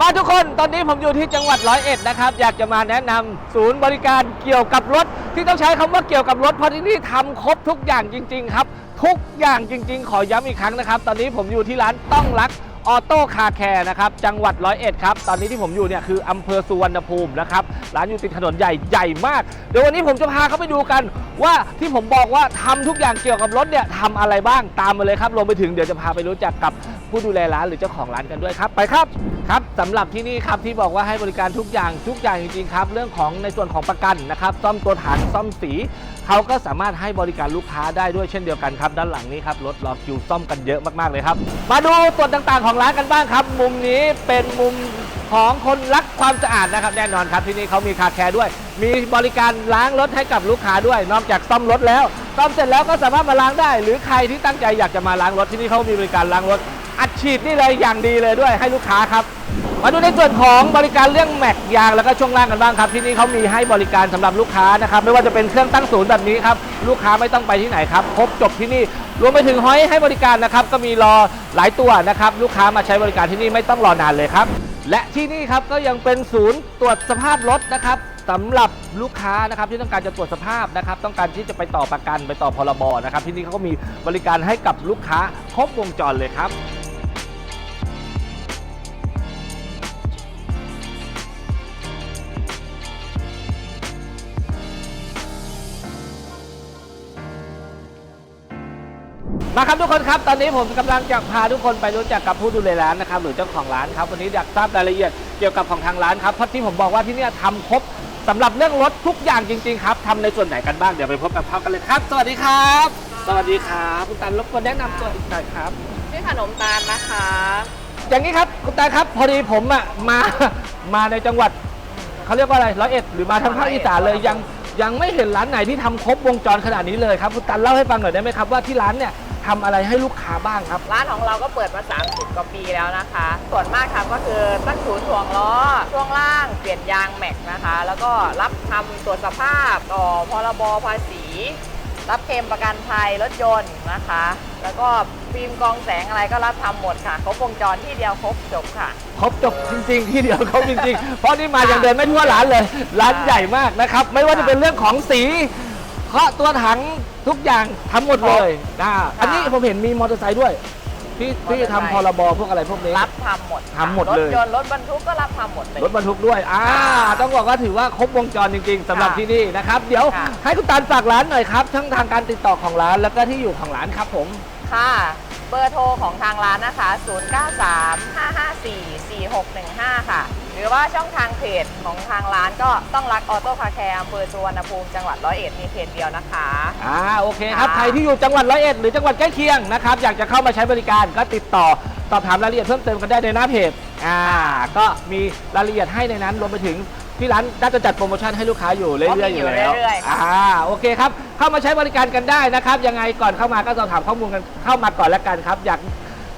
มาทุกคนตอนนี้ผมอยู่ที่จังหวัดร้อยเอ็ดนะครับอยากจะมาแนะนำศูนย์บริการเกี่ยวกับรถ ที่ต้องใช้คำว่าเกี่ยวกับรถเพราะที่นี่ทำครบทุกอย่างจริง ๆ ครับ ทุกอย่างจริง ๆ ขอย้ำอีกครั้งนะครับ ตอนนี้ผมอยู่ที่ร้านต้องรักออโต้คาแคร์นะครับจังหวัดร้อยเอ็ดครับตอนนี้ที่ผมอยู่เนี่ยคืออำเภอสุวรรณภูมินะครับร้านอยู่ติดถนนใหญ่ใหญ่มาก เดี๋ยววันนี้ผมจะพาเขาไปดูกันว่าที่ผมบอกว่าทำทุกอย่างเกี่ยวกับรถเนี่ยทำอะไรบ้างตามมาเลยครับรวมไปถึงเดี๋ยวจะพาไปรู้จักกับผู้ดูแลร้านหรือเจ้าของร้านกันด้วยครับไปครับครับ สำหรับที่นี่ครับที่บอกว่าให้บริการทุกอย่างทุกอย่างจริงๆครับ เรื่องของในส่วนของประกันนะครับซ่อมตัวถังซ่อมสีเขาก็สามารถให้บริการลูกค้าได้ด้วยเช่นเดียวกันครับ ด้านหลังนี้ครับรถรอคิวซ่อมกันเยอะมากๆเลยครับ มาดูส่วนต่างๆของร้านกันบ้างครับ มุมนี้เป็นมุมของคนรักความสะอาดนะครับ แน่นอนครับที่นี่เขามีคาแคร์ด้วย มีบริการล้างรถให้กับลูกค้าด้วย นอกจากซ่อมรถแล้วซ่อมเสร็จแล้วก็สามารถมาล้างได้ หรือใครที่ตั้งใจอยากจะมาล้างรถที่นี่เขามีบริการล้างรถ อัดฉีดนี่เลยอย่างดีเลยด้วยให้ลูกค้าครับ มาดูในส่วนของบริการเรื่องแม็กยางแล้วก็ช่วงล่างกันบ้างครับ ที่นี่เขามีให้บริการสำหรับลูกค้านะครับไม่ว่าจะเป็นเครื่องตั้งศูนย์แบบนี้ครับลูกค้าไม่ต้องไปที่ไหนครับครบจบที่นี่รวมไปถึงห้อยให้บริการนะครับก็มีรอหลายตัวนะครับลูกค้ามาใช้บริการที่นี่ไม่ต้องรอนานเลยครับและที่นี่ครับก็ยังเป็นศูนย์ตรวจสภาพรถนะครับสำหรับลูกค้านะครับที่ต้องการจะตรวจสภาพนะครับ ต้องการที่จะไปต่อประกันไปต่อพรบนะครับ ที่นี่เขาก็มีบริการให้กับลูกค้าครบวงจรเลยครับ มาครับทุกคนครับ ตอนนี้ผมกำลังจะพาทุกคนไปรู้จักกับผู้ดูแลร้านนะครับหรือเจ้าของร้านครับวันนี้อยากทราบรายละเอียดเกี่ยวกับของทางร้านครับเพราะที่ผมบอกว่าที่เนี่ยทำครบสำหรับเรื่องรถทุกอย่างจริง ๆ ครับทำในส่วนไหนกันบ้างเดี๋ยวไปพบกับพ่อกันเลยครับ สวัสดีครับ สวัสดีครับคุณตันรบกวนแนะนำตัวอีกหน่อยครับชื่อขนมตาลนะคะ อย่างนี้ครับคุณตาครับพอดีผมอะมามาในจังหวัดเขาเรียกว่าอะไรร้อยเอ็ดหรือมาทางภาคอีสานเลยยังยังไม่เห็นร้านไหนที่ทำครบวงจรขนาดนี้เลยครับคุณตันเล่าให้ฟังหน่อยได้ไหมครับว่าที่ร้านเนี่ย ทำอะไรให้ลูกค้าบ้างครับ ร้านของเราก็เปิดมา 30 กว่าปีแล้วนะคะ ส่วนมากทำก็คือตั้งศูนย์ถ่วงล้อ ช่วงล่าง เปลี่ยนยางแม็กนะคะ แล้วก็รับทำตรวจสภาพต่อพรบภาษี รับเคลมประกันภัยรถยนต์นะคะ แล้วก็ฟิล์มกรองแสงอะไรก็รับทำหมดค่ะ ครบวงจรที่เดียวครบจบค่ะ ครบจบจริง ๆ ที่เดียวครบจริงๆ เพราะนี่มายังเดินไม่ทั่วร้านเลย ร้านใหญ่มากนะครับ ไม่ว่าจะเป็นเรื่องของสี เคาะตัวถังทุกอย่างทำหมดเลยอ่าอันนี้ผมเห็นมีมอเตอร์ไซค์ด้วยที่ที่ทำพรบพวกอะไรพวกนี้ รับทำหมดค่ะทำหมดเลย รถยนต์รถบรรทุกก็รับทำหมดเลย รถบรรทุกด้วย อ่า ต้องบอกว่าถือว่าครบวงจรจริงๆสำหรับค่ะที่นี่นะครับ เดี๋ยวค่ะ ให้คุณตาลฝากร้านหน่อยครับช่องทางการติดต่อของร้านแล้วก็ที่อยู่ของร้านครับผม ค่ะ เบอร์โทรของทางร้านนะคะ 0935544615 ค่ะ หรือว่าช่องทางเพจของทางร้านก็ต้องรักออโต้คาแคร์อำเภอสุวรรณภูมิจังหวัดร้อยเอ็ดมีเพจเดียวนะคะ อ่าโอเคครับ ค่ะ ใครที่อยู่จังหวัดร้อยเอ็ดหรือจังหวัดใกล้เคียงนะครับ อยากจะเข้ามาใช้บริการก็ติดต่อสอบถามรายละเอียดเพิ่มเติมกันได้ในหน้าเพจ อ่า ก็มีรายละเอียดให้ในนั้นรวมไปถึง ที่ร้านน่าจะจัดโปรโมชั่นให้ลูกค้าอยู่เรื่อยๆอยู่แล้ว เรื่อยๆค่ะอ่า โอเคครับ เข้ามาใช้บริการกันได้นะครับ ยังไงก่อนเข้ามาก็สอบถามข้อมูลกันเข้ามาก่อนแล้วกันครับ อยาก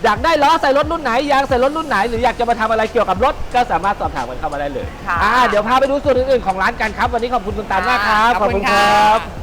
อยากได้ล้อใส่รถรุ่นไหน ยางใส่รถรุ่นไหน หรืออยากจะมาทำอะไรเกี่ยวกับรถ ก็สามารถสอบถามกันเข้ามาได้เลย ค่ะ อ่า เดี๋ยวพาไปดูส่วนอื่นๆของร้านกันครับ วันนี้ขอบคุณคุณตาลมากครับ ขอบคุณค่ะ